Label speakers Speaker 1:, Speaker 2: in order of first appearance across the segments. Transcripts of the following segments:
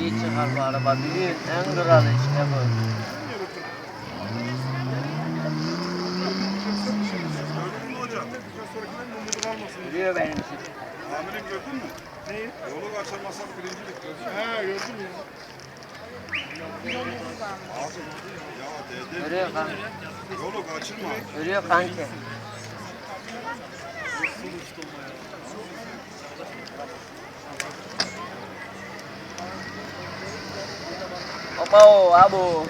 Speaker 1: baba. Büyüğün en kralı işte bu.
Speaker 2: Gördün mü hocam? Biraz sonrakinden umudu kalmasın.
Speaker 1: Yürüyor benim için.
Speaker 2: Amirim gördün mü? Neyi? Yolu kaçırmasak birincilik gördün mü? He gördüm ya. Abi ya dede
Speaker 1: Yürüyor kanka.
Speaker 2: yolu kaçırma.
Speaker 1: Yürüyor kanki. Opa o abo.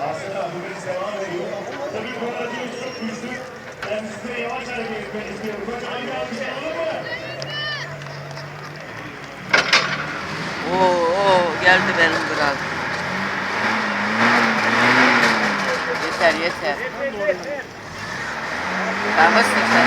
Speaker 3: Aslında bugün devam ediyor. Tabii bu arada çok güçlü. Ben size yavaş hareket etmek istiyorum. Koç aynı alkış alalım mı?
Speaker 1: Oo, oo geldi benim kral. Yeter yeter. Kalmışsın sen.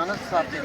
Speaker 1: semana, sábado e